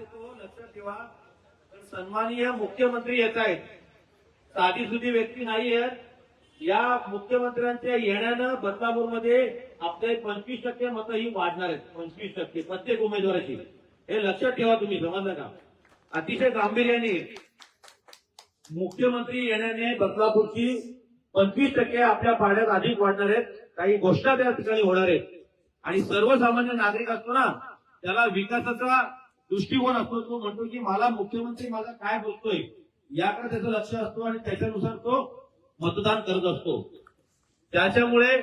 देतो लक्षात ठेवा. तर सन्माननीय मुख्यमंत्री येत आहेत. साधी सुधी व्यक्ती नाही आहेत. या मुख्यमंत्र्यांच्या येण्यानं बदलापूरमध्ये आपले पंचवीस टक्के मतं ही वाढणार आहेत. पंचवीस टक्के प्रत्येक उमेदवाराची. हे लक्षात ठेवा तुम्ही समजलं का? अतिशय गांभीर्याने मुख्यमंत्री येण्याने बदलापूरची पंचवीस टक्के आपल्या पाड्यात अधिक वाढणार आहेत. काही घोषणा त्या ठिकाणी होणार आहेत. आणि सर्वसामान्य नागरिक असतो ना त्याला विकासाचा दृष्टिकोन असतो तो म्हणतो की मला मुख्यमंत्री माझा काय बोलतोय याकडे त्याचं लक्ष असतो आणि त्याच्यानुसार तो मतदान करत असतो. त्याच्यामुळे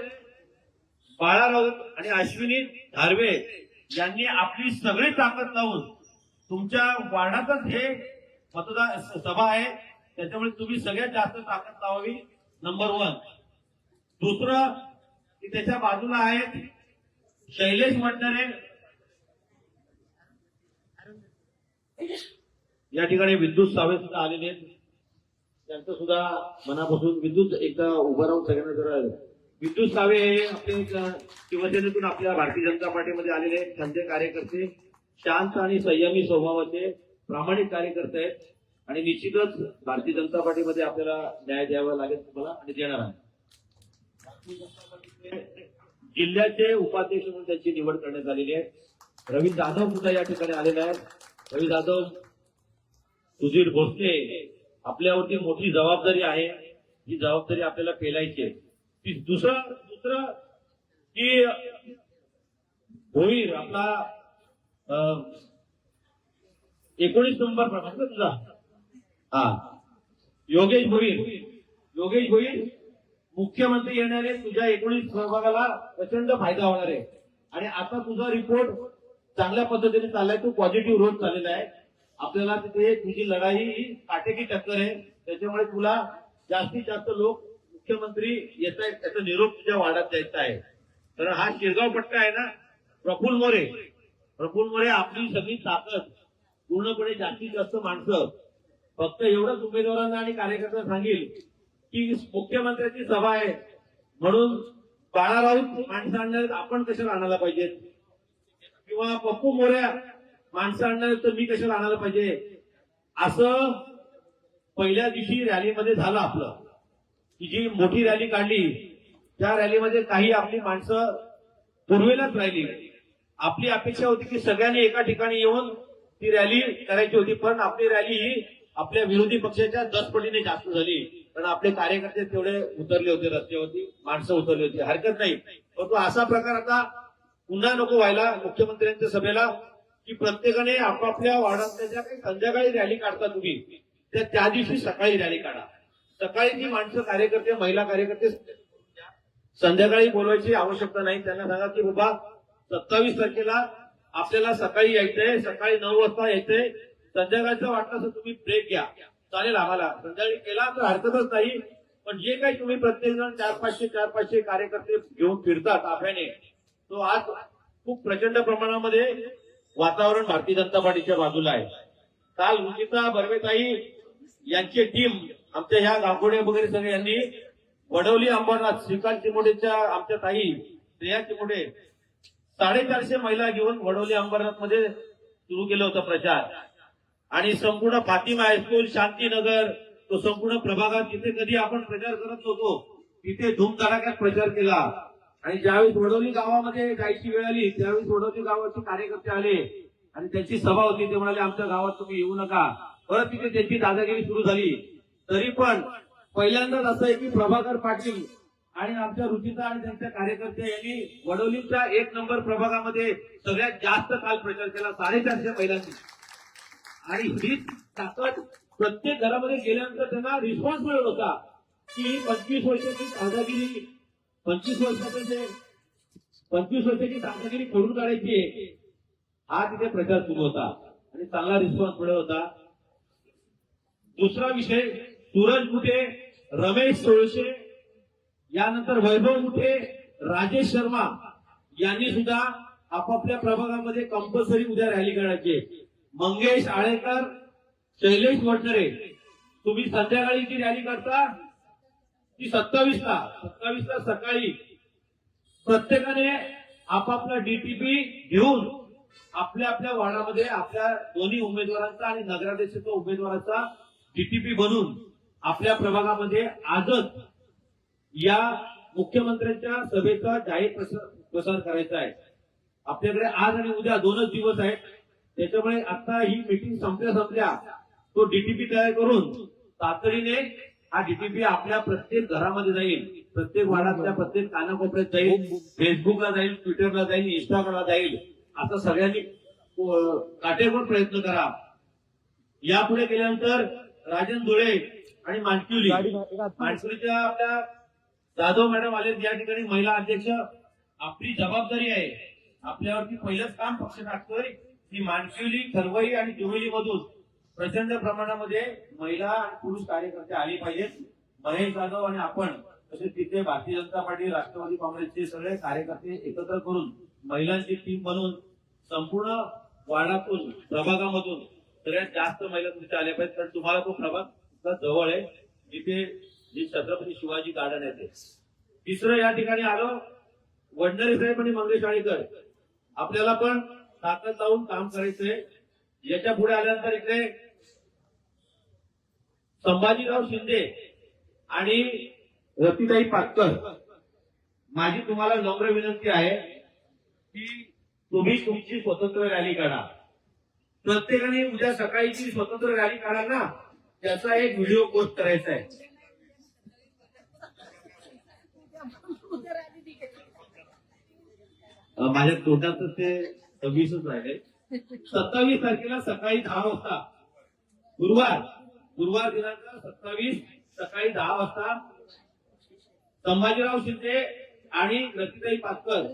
बाळा राऊत आणि अश्विनी धारवे यांनी आपली सगळी ताकद लावून तुमच्या वार्डातच हे मतदान सभा आहे. त्याच्यामुळे तुम्ही सगळ्यात जास्त ताकद लावावी नंबर वन दुसरं की त्याच्या बाजूला आहेत शैलेश म्हणणारे या ठिकाणी विद्युत सावे सुद्धा आलेले आहेत. त्यांचं सुद्धा मनापासून विद्युत एकदा उभं राहून सगळ्यांना जरा विद्युत सावे हे आपले शिवसेनेतून आपल्या भारतीय जनता पार्टीमध्ये आलेले त्यांचे कार्यकर्ते शांत आणि संयमी स्वभावाचे प्रामाणिक कार्यकर्ते आहेत. आणि निश्चितच भारतीय जनता पार्टीमध्ये आपल्याला न्याय द्यावा लागेल तुम्हाला आणि देणार आहे जिल्ह्याचे उपाध्यक्ष म्हणून त्यांची निवड करण्यात आलेली आहे. रवी जाधव सुद्धा या ठिकाणी आलेले आहेत. रवी जाधव सुधीर भोसले आपल्यावरती मोठी जबाबदारी आहे. ही जबाबदारी आपल्याला पेलायची आहे. ती दुसरं दुसरं की होईल आपला एकोणीस नंबर प्रभाग ना तुझा? हा. योगेश भोईर. योगेश भोईर मुख्यमंत्री येणारे तुझ्या एकोणीस प्रभागाला प्रचंड फायदा होणार आहे. आणि आता तुझा रिपोर्ट चांगल्या पद्धतीने चाललाय तू पॉझिटिव्ह रोज चाललेला आहे. आपल्याला तिथे तुझी लढाई ही काटेकी टक्कर आहे. त्याच्यामुळे तुला जास्तीत जास्त लोक मुख्यमंत्री येत आहेत त्याचा निरोप तुझ्या वाढत द्यायचा आहे. तर हा शिरगाव पट्टा आहे ना प्रफुल्ल मोरे. प्रफुल्ल मोरे आपली सगळी ताकद पूर्णपणे जास्तीत जास्त माणसं. फक्त एवढंच उमेदवारांना आणि कार्यकर्त्यांना सांगेल की मुख्यमंत्र्यांची सभा आहे. म्हणून बाळा माणसं आणणार आपण कशाला आणायला पाहिजेत? किंवा पप्पू मोऱ्या माणसं आणणार तर मी कशाला आणायला पाहिजे? असं पहिल्या दिवशी रॅलीमध्ये झालं आपलं. की जी मोठी रॅली काढली त्या रॅलीमध्ये काही आपली माणसं पूर्वेलाच राहिली. आपली अपेक्षा होती की सगळ्यांनी एका ठिकाणी येऊन ती रॅली करायची होती पण आपली रॅली ही आपल्या विरोधी पक्षाच्या दस पटीने जास्त झाली. कारण आपले कार्यकर्ते तेवढे उतरले होते रस्त्यावरती माणसं उतरली होती. हरकत नाही. परंतु असा प्रकार आता पुन्हा नको व्हायला मुख्यमंत्र्यांच्या सभेला की प्रत्येकाने आपापल्या वार्डातल्या ज्या काही संध्याकाळी रॅली काढता तुम्ही त्या त्या दिवशी सकाळी रॅली काढा. सकाळी ती माणसं कार्यकर्ते महिला कार्यकर्ते संध्याकाळी बोलवायची आवश्यकता नाही. त्यांना सांगा की बाबा सत्तावीस तारखेला आपल्याला सकाळी यायचंय सकाळी नऊ वाजता यायचंय. संध्याकाळचं वाटलं तर तुम्ही ब्रेक घ्या. चालेल आम्हाला. संध्याकाळी केला तर हरकतच नाही. पण जे काही तुम्ही प्रत्येक जण चार पाचशे चार पाचशे कार्यकर्ते घेऊन फिरतात ताफ्याने तो आज खूप प्रचंड प्रमाणामध्ये वातावरण भारतीय जनता पार्टीच्या बाजूला आहे. काल रुचिता बर्वेताई यांची टीम आमच्या ह्या गावकोडे वगैरे सगळे यांनी वडवली अंबरनाथ श्रीकांत चिमोडेच्या आमच्या ताई श्रेया चिमोडे साडेचारशे महिला घेऊन वडवली अंबरनाथमध्ये सुरू केलं होतं प्रचार. आणि संपूर्ण फातिमा हायस्कूल शांतीनगर तो संपूर्ण प्रभागात जिथे कधी आपण प्रचार करत नव्हतो तिथे धूमधडाक्यात प्रचार केला. आणि ज्यावेळी वडोली गावामध्ये जायची वेळ आली त्यावेळी वडोली गावाचे कार्यकर्ते आले आणि त्यांची सभा होती ते म्हणाले आमच्या गावात तुम्ही येऊ नका. परत तिथे त्यांची दादागिरी सुरू झाली. तरी पण पहिल्यांदाच असं आहे की प्रभाकर पाटील आणि आमच्या रुचिता आणि त्यांच्या कार्यकर्ते यांनी वडोलीच्या एक नंबर प्रभागामध्ये सगळ्यात जास्त काल प्रचार केला साडेचारशे महिलांनी. आणि हीच ताकद प्रत्येक घरामध्ये गेल्यानंतर त्यांना रिस्पॉन्स मिळत होता की पंचवीस वर्षाची दादागिरी पंचवीस वर्षाचे पंचवीस वर्षाची दादागिरी खोडून काढायची आहे. हा तिथे प्रचार सुरू होता. आणि चांगला रिस्पॉन्स मिळत होता. दुसरा विषय सूरज मुठे रमेश सोळशे यानंतर वैभव मुठे राजेश शर्मा यांनी सुद्धा आपापल्या प्रभागामध्ये कंपल्सरी उद्या रॅली काढायची आहे. मंगेश आळेकर शैलेश वडनरे तुम्ही संध्याकाळी जी रॅली काढता ती सत्तावीसला सत्तावीसला सकाळी प्रत्येकाने आपापला डीटीपी घेऊन आपल्या आपल्या वार्डामध्ये आपल्या दोन्ही उमेदवारांचा आणि नगराध्यक्षाचा उमेदवाराचा डीटीपी बनून आपल्या प्रभागामध्ये आजच या मुख्यमंत्र्यांच्या सभेचा जाहीर प्रसार प्रसार करायचा आहे. आपल्याकडे आज आणि उद्या दोनच दिवस आहेत. त्याच्यामुळे आता ही मीटिंग संपल्या संपल्या तो डीटीपी तयार करून तातडीने हा डीटीपी आपल्या प्रत्येक घरामध्ये जाईल. प्रत्येक वार्डातल्या प्रत्येक कानाकोपऱ्यात जाईल. फेसबुकला जाईल ट्विटरला जाईल इंस्टाग्रामला जाईल. असं सगळ्यांनी काटेकोर प्रयत्न करा. यापुढे गेल्यानंतर राजन धुळे आणि मानकिवली मानकिवलीच्या आपल्या जाधव मॅडम आले या ठिकाणी महिला अध्यक्ष. आपली जबाबदारी आहे. आपल्यावरती पहिलंच काम पक्ष टाकतोय. की मानशिवली खरवई आणि जुवेली मधून प्रचंड प्रमाणामध्ये महिला आणि पुरुष कार्यकर्ते आले पाहिजेत. महेश जाधव आणि आपण तसेच तिथे भारतीय जनता पार्टी राष्ट्रवादी काँग्रेसचे सगळे कार्यकर्ते एकत्र करून महिलांची टीम बनवून संपूर्ण वार्डातून प्रभागामधून सगळ्यात जास्त महिला तिथे आल्या पाहिजेत. कारण तुम्हाला तो प्रभाग जवळ आहे. जिथे जे छत्रपती शिवाजी गार्डन आहे ते. तिसरं या ठिकाणी आलो. वडनरे साहेब आणि मंगेश आळीकर. आपल्याला पण ताकद लावून काम करायचंय. याच्यापुढे आल्यानंतर इकडे संभाजीराव शिंदे आणि रतीताई पाटकर. माझी तुम्हाला नम्र विनंती आहे की तुम्ही तुमची स्वतंत्र रॅली काढा. प्रत्येकाने उद्या सकाळी जी स्वतंत्र रॅली काढा ना त्याचा एक व्हिडिओ पोस्ट करायचा आहे. माझ्या तोंडात ते सव्वीसच राहिले सत्तावीस तारखेला सकाळी दहा वाजता गुरुवार गुरुवार दिनांक सत्तावीस सकाळी दहा वाजता संभाजीराव शिंदे आणि रतीताई पाटकर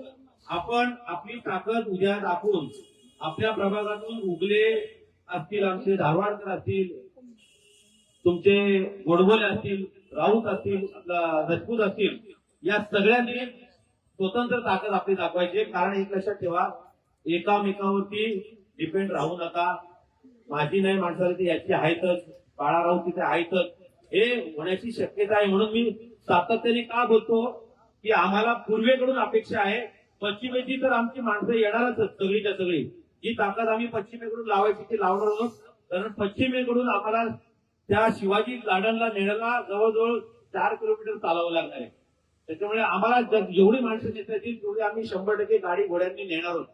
आपण आपली ताकद उद्या दाखवून आपल्या प्रभागातून उगले असतील आमचे धारवाडकर असतील तुमचे गोडबोले असतील राऊत असतील राजपूत रजपूत असतील या सगळ्यांनी स्वतंत्र ताकद आपली दाखवायची कारण एक लक्षात ठेवा एकामेकावरती डिपेंड राहू नका. माझी नाही माणसाला ती याची आहेतच. बाळाराव तिथे आहेतच हे होण्याची शक्यता आहे म्हणून मी सातत्याने का बोलतो? की आम्हाला पूर्वेकडून अपेक्षा आहे. पश्चिमेची तर आमची माणसं येणारच सगळीच्या सगळी. जी ताकद आम्ही पश्चिमेकडून लावायची ती लावणार आहोत. कारण पश्चिमेकडून आम्हाला त्या शिवाजी गार्डनला नेण्याला जवळजवळ चार किलोमीटर चालावं लागणार आहे. त्याच्यामुळे आम्हाला जेवढी माणसं नेता येतील तेवढी आम्ही शंभर टक्के गाडी घोड्यांनी नेणार आहोत.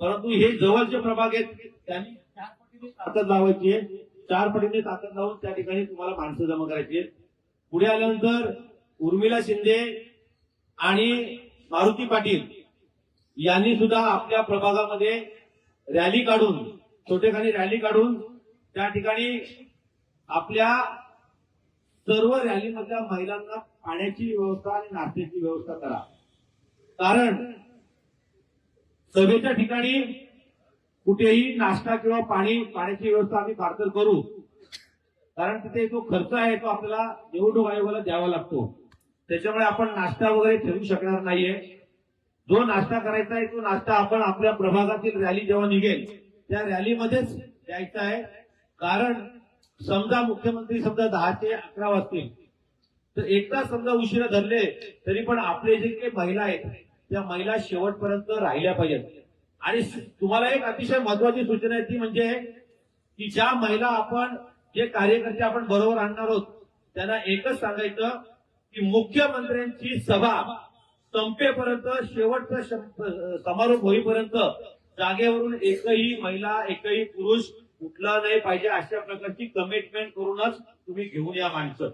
परंतु हे जवळचे प्रभाग आहेत त्यांनी चार पटीने ताकद लावायची आहे. चार पटीने ताकद लावून त्या ठिकाणी तुम्हाला माणसं जमा करायची आहेत. पुढे आल्यानंतर उर्मिला शिंदे आणि मारुती पाटील यांनी सुद्धा आपल्या प्रभागामध्ये रॅली काढून छोटेखानी रॅली काढून त्या ठिकाणी आपल्या सर्व रॅलीमधल्या महिलांना पाण्याची व्यवस्था आणि नाश्त्याची व्यवस्था करा. कारण सभेच्या ठिकाणी कुठेही नाश्ता किंवा पाणी पाण्याची व्यवस्था आम्ही फारतर करू. कारण तिथे जो खर्च आहे तो आपल्याला निवडणूक आयोगाला द्यावा लागतो. त्याच्यामुळे आपण नाश्ता वगैरे ठेवू शकणार नाहीये. जो नाश्ता करायचा आहे तो नाश्ता आपण आपल्या प्रभागातील रॅली जेव्हा निघेल त्या रॅलीमध्येच द्यायचा आहे. कारण समजा मुख्यमंत्री समजा दहा ते अकरा वाजतील तर एकदा समजा उशिरा धरले तरी पण आपले जे काही महिला आहेत त्या महिला शेवटपर्यंत राहिल्या पाहिजेत. आणि तुम्हाला एक अतिशय महत्वाची सूचना आहे ती म्हणजे की ज्या महिला आपण जे कार्यकर्ते आपण बरोबर आणणार आहोत त्यांना एकच सांगायचं की मुख्यमंत्र्यांची सभा संपेपर्यंत शेवटचा समारोप होईपर्यंत जागेवरून एकही महिला एकही पुरुष उठला नाही पाहिजे अशा प्रकारची कमिटमेंट करूनच तुम्ही घेऊन या माणसं.